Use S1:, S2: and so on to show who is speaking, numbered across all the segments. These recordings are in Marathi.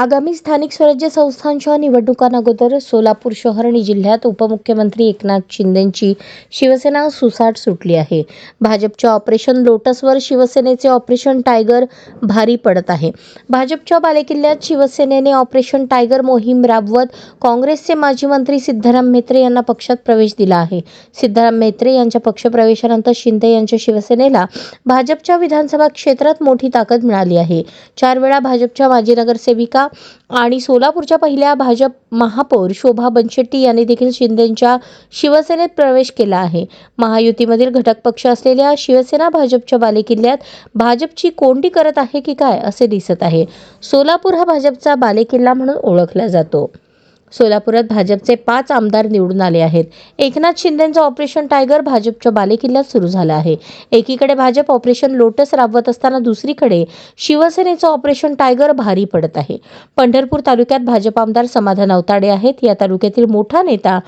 S1: आगामी स्थानिक स्वराज्य संस्थांच्या निवडणुकांअगोदर सोलापूर शहर आणि जिल्ह्यात उपमुख्यमंत्री एकनाथ शिंदेंची शिवसेना सुसाट सुटली आहे. भाजपच्या ऑपरेशन लोटसवर शिवसेनेचे ऑपरेशन टायगर भारी पडत आहे. भाजपच्या बालेकिल्ल्यात शिवसेनेने ऑपरेशन टायगर मोहीम राबवत काँग्रेसचे माजी मंत्री सिद्धाराम म्हेत्रे यांना पक्षात प्रवेश दिला आहे. सिद्धाराम म्हेत्रे यांच्या पक्षप्रवेशानंतर शिंदे यांच्या शिवसेनेला भाजपच्या विधानसभा क्षेत्रात मोठी ताकद मिळाली आहे. चार वेळा भाजपच्या माजी नगरसेविका आणि सोलापूरच्या पहिल्या भाजप महापौर शोभा बनशेट्टी यांनी देखील शिंदेंच्या शिवसेनेत प्रवेश केला आहे. महायुतीमधील घटक पक्ष असलेल्या शिवसेना भाजपच्या बालेकिल्ल्यात भाजपची कोंडी करत आहे की काय असे दिसत आहे. सोलापूर हा भाजपचा बालेकिल्ला म्हणून ओळखला जातो. सोलापुरात भाजपचे पाच आमदार निवडून आले आहेत. एकनाथ शिंदेचं ऑपरेशन टायगर भाजपच्या बालेकिल्ल्यात सुरू झालं आहे. एकीकडे भाजप ऑपरेशन लोटस राबवत असताना दुसरीकडे शिवसेनेचं ऑपरेशन टायगर भारी पडत आहे. पंढरपूर तालुक्यात भाजप आमदार समाधान अवताडे आहेत. या तालुक्यातील मोठा नेता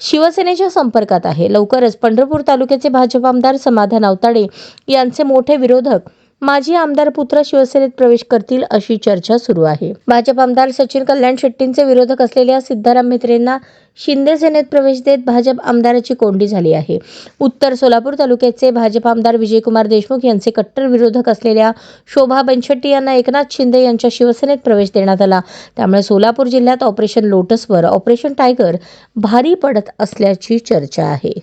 S1: शिवसेनेच्या संपर्कात आहे. लवकरच पंढरपूर तालुक्याचे भाजप आमदार समाधान अवताडे यांचे मोठे विरोधक माजी आमदार पुत्र शिवसेनेत प्रवेश करतील अशी चर्चा सुरू आहे. भाजप आमदार सचिन कल्याण शेट्टींचे विरोधक असलेल्या सिद्धाराम म्हेत्रेंना शिंदे सेनेत प्रवेश देत भाजप आमदाराची कोंडी झाली आहे. उत्तर सोलापूर तालुक्याचे भाजप आमदार विजयकुमार देशमुख यांचे कट्टर विरोधक असलेल्या शोभा बनशेट्टी यांना एकनाथ शिंदे यांच्या शिवसेनेत प्रवेश देण्यात आला. त्यामुळे सोलापूर जिल्ह्यात ऑपरेशन लोटसवर ऑपरेशन टायगर भारी पडत असल्याची चर्चा आहे.